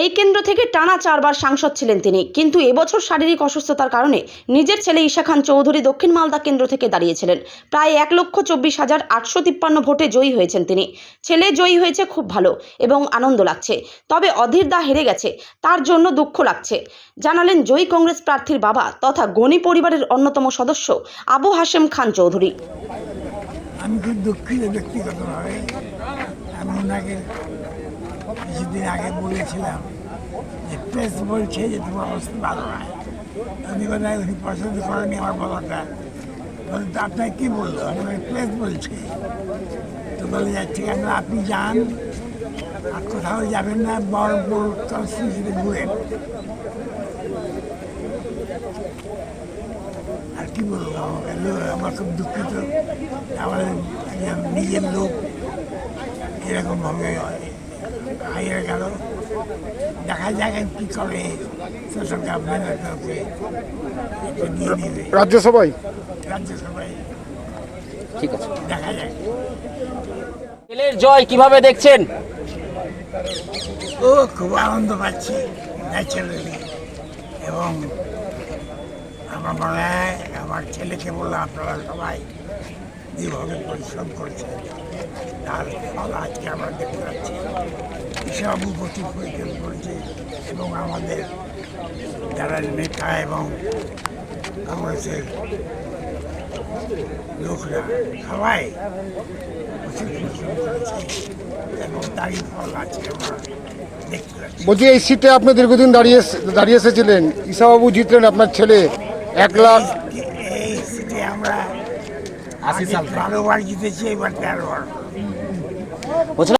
এই কেন্দ্র থেকে টানা চারবার সাংসদ ছিলেন তিনি। কিন্তু এবছর শারীরিক অসুস্থতার কারণে নিজের ছেলে ঈশা খান চৌধুরী দক্ষিণ মালদা কেন্দ্র থেকে দাঁড়িয়েছিলেন। প্রায় এক লক্ষ চব্বিশ হাজার আটশো তিপ্পান্ন ভোটে জয়ী হয়েছেন তিনি। ছেলে জয়ী হয়েছে খুব ভালো এবং আনন্দ লাগছে। তবে অধীর দা হেরে গেছে, তার জন্য দুঃখ লাগছে। জানালেন জয়ী কংগ্রেস প্রার্থীর বাবা তথা গণি পরিবারের অন্যতম সদস্য আবু হাশেম খান চৌধুরী। আমি কিছুদিন আগে বলেছিলাম যে প্রেস বলছে যে তোমার অবস্থা ভালো নয় উনি বোধ উনি পছন্দ করেনি আমার বলাটা। বলে তো আপনাকে কী বলল? আমি প্রেস বলছে তো বলে যাচ্ছে কেন আপনি যান। আর কোথাও যাবেন না, বড় কনস্টিটিউশনে ঘুরেন আর কি বলব আমাকে? আমার খুব দুঃখিত। একজন নিজের লোক এরকমভাবে হারিয়ে গেল। দেখা যাক কী করে সোশ্যাল গভর্নমেন্ট ওকে একটু নিয়ে নেবে। রাজ্যসভায়? রাজ্যসভায়। ঠিক আছে। দেখা যাক। ছেলের জয় কীভাবে দেখছেন? ও খুব আনন্দ পাচ্ছি। ন্যাচারালি এবং আমার মনে হয় আমার ছেলেকে বলল আপনারা সবাই যেভাবে পরিশ্রম করেছে তার ফল আজকে আমরা দেখতে পাচ্ছি। এসবও প্রচুর পরিশ্রম করেছে এবং আমাদের যারা নেতা এবং কংগ্রেসের লোকরা সবাই এবং তারই ফল আমরা বলছি এই সিটে আপনি দীর্ঘদিন দাঁড়িয়ে দাঁড়িয়ে এসেছিলেন। ঈশাবাবু জিতলেন আপনার ছেলে। এক লাখ এই সিটে আমরা আশি সাল বারোবার জিতেছি এবার তেরো বার। বলছিলাম